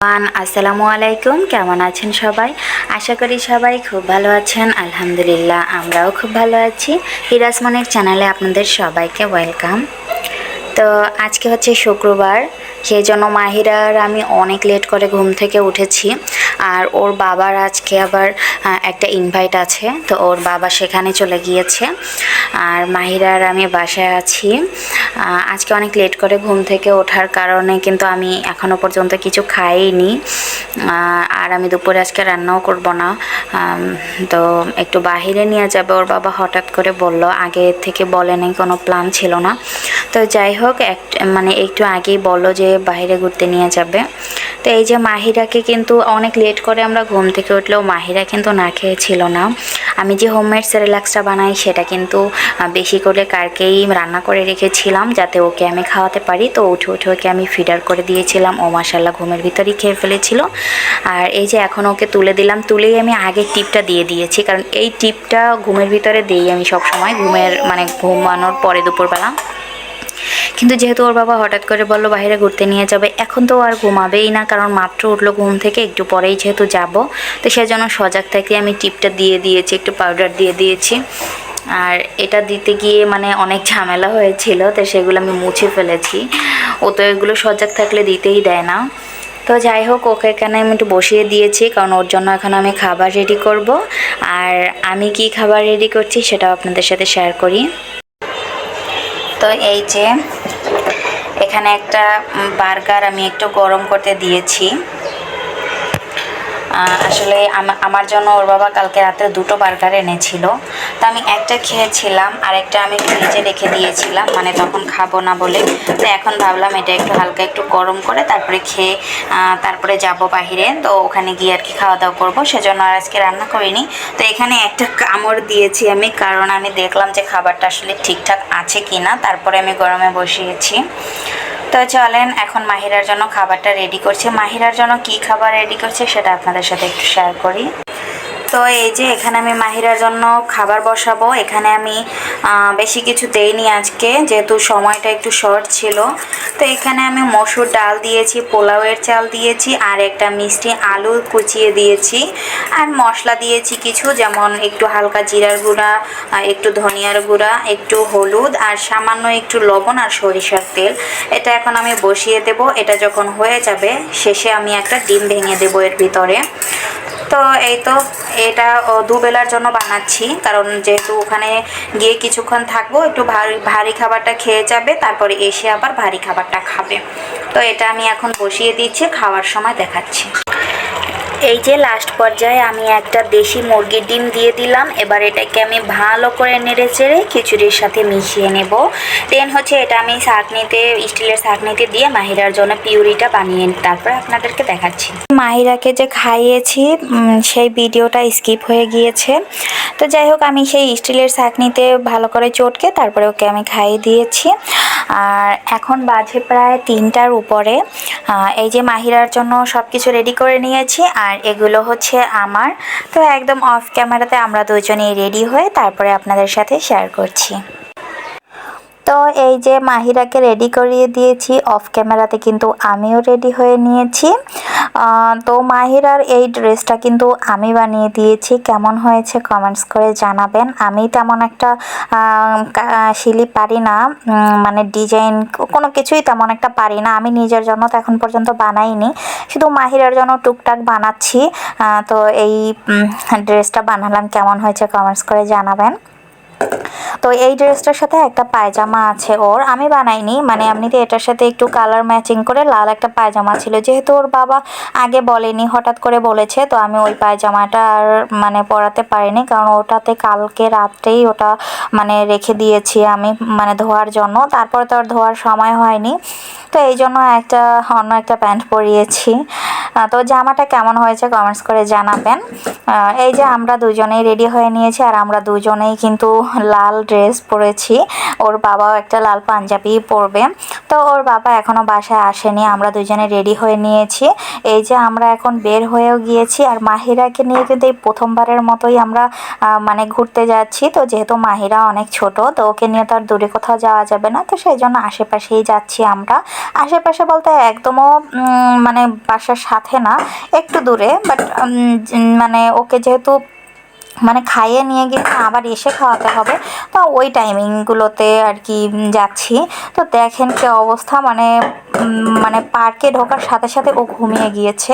আন আসসালামু আলাইকুম। কেমন আছেন সবাই? আশা করি সবাই খুব ভালো আছেন। আলহামদুলিল্লাহ, আমরাও খুব ভালো আছি। হিরাসমনের চ্যানেলে আপনাদের সবাইকে ওয়েলকাম। তো আজকে হচ্ছে শুক্রবার, সেই জন্য মাহিরার আমি অনেক লেট করে ঘুম থেকে উঠেছি। আর ওর বাবার আজকে আবার একটা ইনভাইট আছে, তো ওর বাবা সেখানে চলে গিয়েছে। আর মাহিরার আমি বাসায় আছি। আজকে অনেক লেট করে ঘুম থেকে ওঠার কারণে কিন্তু আমি এখনও পর্যন্ত কিছু খাইনি। আর আমি দুপুরে আজকে রান্নাও করব না। তো একটু বাহিরে নিয়ে যাবে, ওর বাবা হঠাৎ করে বলল। আগে থেকে বলে নাই, কোনো প্ল্যান ছিল না। তো যাই হোক, এক মানে একটু আগেই বলল যে বাইরে ঘুরতে নিয়ে যাবে। তো এই যে মাহিরাকে কিন্তু অনেক লেট করে আমরা ঘুম থেকে উঠলেও মাহিরা কিন্তু না খেয়েছিল না। আমি যে হোমমেড সেরেলাক্সটা বানাই সেটা কিন্তু বেশি করে কারকেই রান্না করে রেখেছিলাম যাতে ওকে আমি খাওয়াতে পারি। তো উঠে উঠে ওকে আমি ফিডার করে দিয়েছিলাম। ও মাসাল্লাহ ঘুমের ভিতরেই খেয়ে ফেলেছিল। আর এই যে এখন ওকে তুলে দিলাম, তুলেই আমি আগে টিপটা দিয়ে দিয়েছি। কারণ এই টিপটা ঘুমের ভিতরে দিই আমি সব সময় ঘুমের মানে ঘুমানোর পরে দুপুরবেলা। কিন্তু যেহেতু ওর বাবা হঠাৎ করে বলল, বাইরে ঘুরতে নিয়ে যাবে। এখন তো আর ঘুমাবেই না, কারণ মাত্র উঠল ঘুম থেকে, একটু পরেই যেহেতু যাব। তো সেজন্য সজাগ থেকে, আমি টিপটা দিয়ে দিয়েছি, একটু পাউডার দিয়ে দিয়েছি। আর এটা দিতে গিয়ে মানে অনেক ঝামেলা হয়েছিল, তো সেগুলো আমি মুছে ফেলেছি। ও তো এগুলো সজাগ থাকলে দিতেই দেয় না। তো যাই হোক, ওকে এখানে আমি একটু বসিয়ে দিয়েছি, কারণ ওর জন্য এখন আমি খাবার রেডি করব। আর আমি কি খাবার রেডি করছি সেটাও আপনাদের সাথে শেয়ার করি। তো এই যে এখানে একটা বার্গার আমি একটু গরম করতে দিয়েছি। আসলে আমার জন্য ওর বাবা কালকে রাতে দুটো বার্গার এনেছিল। তো আমি একটা খেয়েছিলাম, আর একটা আমি ফ্রিজে রেখে দিয়েছিলাম মানে তখন খাব না বলে। তো এখন ভাবলাম এটা একটু হালকা একটু গরম করে তারপরে খেয়ে তারপরে যাব বাহিরে। তো ওখানে গিয়ে আর কি খাওয়া দাওয়া করব, সেজন্য আর আজকে রান্না করিনি। তো এখানে একটা কামড় দিয়েছি আমি, কারণ আমি দেখলাম যে খাবারটা আসলে ঠিকঠাক আছে কি না তারপরে আমি গরমে বসিয়েছি। তো চলেন, এখন মাহিরার জন্য খাবারটা রেডি করছে। মাহিরার জন্য কি খাবার রেডি করছে সেটা আপনাদের সাথে একটু শেয়ার করি। তো এই যে এখানে আমি মাহিরার জন্য খাবার বসাবো। এখানে আমি বেশি কিছু দেইনি আজকে, যেহেতু সময়টা একটু শর্ট ছিল। তো এখানে আমি মসুর ডাল দিয়েছি, পোলাওয়ের চাল দিয়েছি, আর একটা মিষ্টি আলু কুচিয়ে দিয়েছি। আর মশলা দিয়েছি কিছু, যেমন একটু হালকা জিরার গুঁড়া একটু ধনিয়ার গুঁড়া, একটু হলুদ, আর সামান্য একটু লবণ আর সরিষার তেল। এটা এখন আমি বসিয়ে দেব। এটা যখন হয়ে যাবে, শেষে আমি একটা ডিম ভেঙে দেবো এর ভিতরে। তো এই তো, এটা দুবেলার জন্য বানাচ্ছি। কারণ যেহেতু ওখানে গিয়ে কিছুক্ষণ থাকব, একটু ভারী ভারী খাবারটা খেয়ে যাবে, তারপরে এসে আবার ভারী খাবারটা খাবে। তো এটা আমি এখন বসিয়ে দিচ্ছি, খাওয়ার সময় দেখাচ্ছি। এই যে লাস্ট পর্যায়ে আমি একটা দেশি মুরগির ডিম দিয়ে দিলাম। এবার এটাকে আমি ভালো করে নেড়ে চেড়ে খিচুড়ির সাথে মিশিয়ে নেব। দেন হচ্ছে এটা আমি শাকনিতে স্টিলের শাকনিতে দিয়ে মাহিরার জন্য পিউরিটা বানিয়ে তারপর আপনাদেরকে দেখাচ্ছি। মাহিরাকে যে খাইয়েছি সেই ভিডিওটা স্কিপ হয়ে গিয়েছে। তো যাই হোক, আমি সেই স্টিলের শাকনিতে ভালো করে চটকে তারপরে ওকে আমি খাইয়ে দিয়েছি। আর এখন বাজে প্রায় তিনটার উপরে। এই যে মাহিরার জন্য সব কিছু রেডি করে নিয়েছি। আর এগুলো হচ্ছে আমার। তো একদম অফ ক্যামেরাতে আমরা দুজনেই রেডি হয়ে তারপরে আপনাদের সাথে শেয়ার করছি। তো এই যে মাহিরাকে রেডি করিয়ে দিয়েছি অফ ক্যামেরাতে কিন্তু আমিও রেডি হয়ে নিয়েছি। তো মাহিরার এই ড্রেসটা কিন্তু আমি বানিয়ে দিয়েছি। কেমন হয়েছে কমেন্টস করে জানাবেন। আমি তেমন একটা শিলি পারি না। মানে ডিজাইন কোনো কিছুই তেমন একটা পারি না। আমি নিজের জন্য তো এখন পর্যন্ত বানাইনি। শুধু মাহিরার জন্য টুকটাক বানাচ্ছি। তো এই ড্রেসটা বানালাম। কেমন হয়েছে কমেন্টস করে জানাবেন। তো এই ড্রেসটার সাথে একটা পায়জামা আছে ওর। আমি বানাইনি মানে এমনিতে এটার সাথে একটু কালার ম্যাচিং করে লাল একটা পায়জামা ছিল। যেহেতু ওর বাবা আগে বলেনি, হঠাৎ করে বলেছে, তো আমি ওই পায়জামাটা আর মানে পরাতে পারিনি, কারণ ওটাতে কালকে রাত্রেই ওটা মানে রেখে দিয়েছি আমি মানে ধোয়ার জন্য। তারপর তো আর ধোয়ার সময় হয়নি। তো এই জন্য একটা অন্য একটা প্যান্ট পরিয়েছি। তো জামাটা কেমন হয়েছে কমেন্টস করে জানাবেন। এই যে আমরা দুজনেই রেডি হয়ে নিয়েছি, আর আমরা দুজনেই কিন্তু লাল ড্রেস পরেছি। ওর বাবাও একটা লাল পাঞ্জাবি পরবে। তো ওর বাবা এখনও বাসায় আসেনি। আমরা দুজনে রেডি হয়ে নিয়েছি। এই যে আমরা এখন বের হয়েও গিয়েছি। আর মাহিরাকে নিয়ে কিন্তু এই প্রথমবারের মতোই আমরা মানে ঘুরতে যাচ্ছি, তো যেহেতু মাহিরা অনেক ছোট, তো ওকে নিয়ে তো আর দূরে কোথাও যাওয়া যাবে না। তো সেই জন্য আশেপাশেই যাচ্ছি আমরা। আশেপাশে বলতে একদমও মানে বাসার সাথে না, একটু দূরে। বাট মানে ওকে যেহেতু মানে খাইয়ে নিয়ে গিয়ে আবার এসে খাওয়াতে হবে। তো ওই টাইমিংগুলোতে আর কি যাচ্ছি। তো দেখেন কি অবস্থা মানে মানে পার্কে ঢোকার সাথে সাথে ও ঘুমিয়ে গিয়েছে।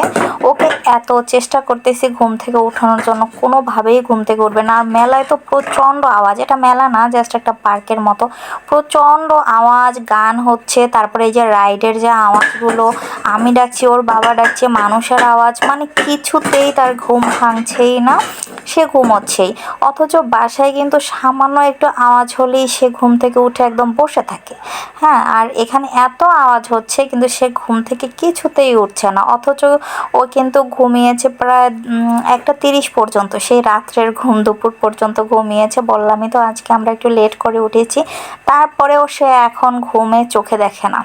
ওকে এত চেষ্টা করতেছি ঘুম থেকে ওঠানোর জন্য, কোনোভাবেই ঘুম থেকে উঠবে না। আর মেলায় তো প্রচণ্ড আওয়াজ, এটা মেলা না জাস্ট একটা পার্কের মতো। প্রচণ্ড আওয়াজ, গান হচ্ছে, তারপরে এই যে রাইডের যে আওয়াজগুলো, আমি ডাকছি, ওর বাবা ডাকছে, মানুষের আওয়াজ মানে কিছুতেই তার ঘুম ভাঙছেই না। সে ঘুমোচ্ছেই। অথচ বাসায় কিন্তু সামান্য একটু আওয়াজ হলেই সে ঘুম থেকে উঠে একদম বসে থাকে। হ্যাঁ আর এখানে এত আওয়াজ হচ্ছে কিন্তু সে ঘুম থেকে কিছুতেই উঠছে না। অথচ ও কিন্তু ঘুমিয়েছে প্রায় একটা তিরিশ পর্যন্ত। সেই রাত্রের ঘুম, দুপুর পর্যন্ত ঘুমিয়েছে। বললামই তো আজকে আমরা একটু লেট করে উঠেছি। তারপরেও সে এখন ঘুমে চোখে দেখে না।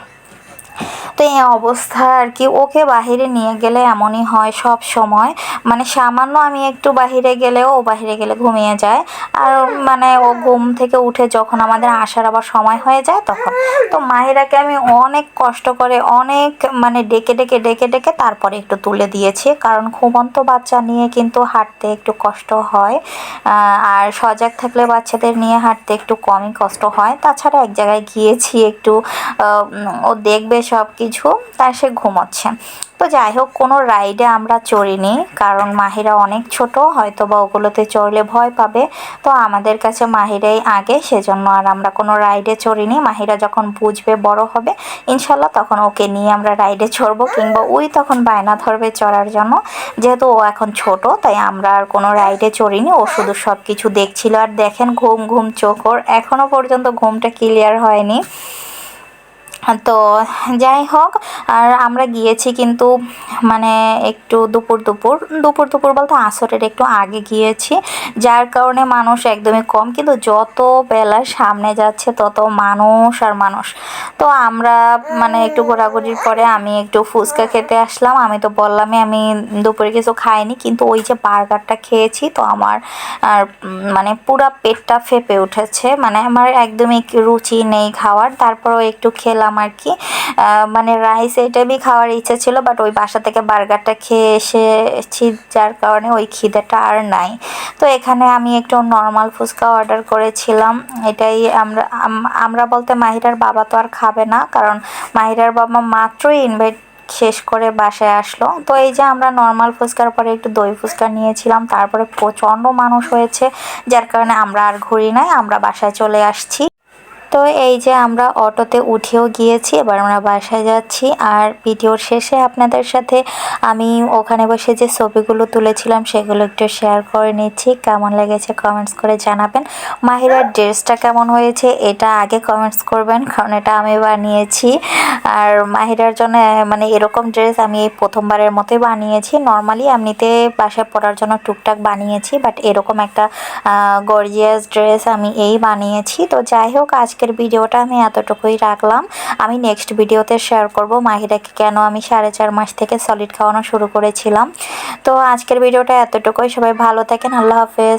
তো এই অবস্থা আর কি। ওকে বাহিরে নিয়ে গেলে এমনই হয় সব সময়। মানে সামান্য আমি একটু বাহিরে গেলেও ও বাহিরে গেলে ঘুমিয়ে যায়। আর মানে ও ঘুম থেকে উঠে যখন আমাদের আসার আবার সময় হয়ে যায় তখন। তো মাহিরাকে আমি অনেক কষ্ট করে অনেক মানে ডেকে ডেকে ডেকে ডেকে তারপরে একটু তুলে দিয়েছি। কারণ ঘুমন্ত বাচ্চা নিয়ে কিন্তু হাঁটতে একটু কষ্ট হয়। আর সজাগ থাকলে বাচ্চাদের নিয়ে হাঁটতে একটু কমই কষ্ট হয়। তাছাড়া এক জায়গায় গিয়েছি একটু ও দেখবে সব কিছু তাই সে ঘুমোচ্ছে। তো যাই হোক কোনো রাইডে আমরা চড়িনি, কারণ মাহিরা অনেক ছোট হয়তো বা ওগুলোতে চড়লে ভয় পাবে। তো আমাদের কাছে মাহিরাই আগে, সেজন্য আর আমরা কোনো রাইডে চড়িনি। মাহিরা যখন বুঝবে বড় হবে ইনশাল্লাহ তখন ওকে নিয়ে আমরা রাইডে চড়বো, কিংবা ওই তখন বায়না ধরবে চড়ার জন্য। যেহেতু ও এখন ছোট, তাই আমরা আর কোনো রাইডে চড়িনি। ও শুধু সব কিছু দেখছিল, আর দেখেন ঘুম ঘুম, চোখ ওর এখনও পর্যন্ত ঘুমটা ক্লিয়ার হয়নি। তো যাই হোক, আর আমরা গিয়েছি কিন্তু মানে একটু দুপুর দুপুর। দুপুর দুপুর বলতে আসরের একটু আগে গিয়েছি। যার কারণে মানুষ একদমই কম, কিন্তু যত বেলা সামনে যাচ্ছে তত মানুষ আর মানুষ। তো আমরা মানে একটু ঘোরাঘুরির পরে আমি একটু ফুচকা খেতে আসলাম। আমি তো বললামই আমি দুপুরে কিছু খাইনি, কিন্তু ওই যে বার্গারটা খেয়েছি তো আমার আর মানে পুরা পেটটা ফেপে উঠেছে। মানে আমার একদমই রুচি নেই খাওয়ার। তারপরও একটু খেলাম আর কি। মানে রাইস আইটেমই খাওয়ার ইচ্ছে ছিল বাট ওই বাসা থেকে বার্গারটা খেয়ে এসেছি, যার কারণে ওই খিদেটা আর নাই। তো এখানে আমি একটু নর্মাল ফুচকা অর্ডার করেছিলাম। এটাই আমরা, আম- আমরা বলতে মাহিরার বাবা তো আর খাবে না, কারণ মাহিরার বাবা মাত্রই ইনভাইট শেষ করে বাসায় আসলো। তো এই যে আমরা নর্মাল ফুচকার পরে একটু দই ফুচকা নিয়েছিলাম, তারপরে প্রচণ্ড মানুষ হয়েছে, যার কারণে আমরা আর ঘুরি নাই, আমরা বাসায় চলে আসছি। তো এই যে আমরা অটোতে উঠেও গিয়েছি, এবার আমরা বাসায় যাচ্ছি। আর ভিডিওর শেষে আপনাদের সাথে আমি ওখানে বসে যে ছবিগুলো তুলেছিলাম, সেগুলো একটু শেয়ার করে নিচ্ছি। কেমন লেগেছে কমেন্টস করে জানাবেন। মাহিরার ড্রেসটা কেমন হয়েছে, এটা আগে কমেন্টস করবেন, কারণ এটা আমি বানিয়েছি। আর মাহিরার জন্য মানে এরকম ড্রেস আমি এই প্রথমবারের মতোই বানিয়েছি। নর্মালি এমনিতে বাসায় পরার জন্য টুকটাক বানিয়েছি বাট এরকম একটা গর্জিয়াস ড্রেস আমি এই বানিয়েছি। তো যাই হোক আজকের ভিডিওটা আমি এতটুকুই রাখলাম। আমি নেক্সট ভিডিওতে শেয়ার করব মাহিরাকে কেন আমি সাড়ে চার মাস থেকে সলিড খাওয়ানো শুরু করেছিলাম। তো আজকের ভিডিওটা এতটুকুই। সবাই ভালো থাকেন। আল্লাহ হাফেজ।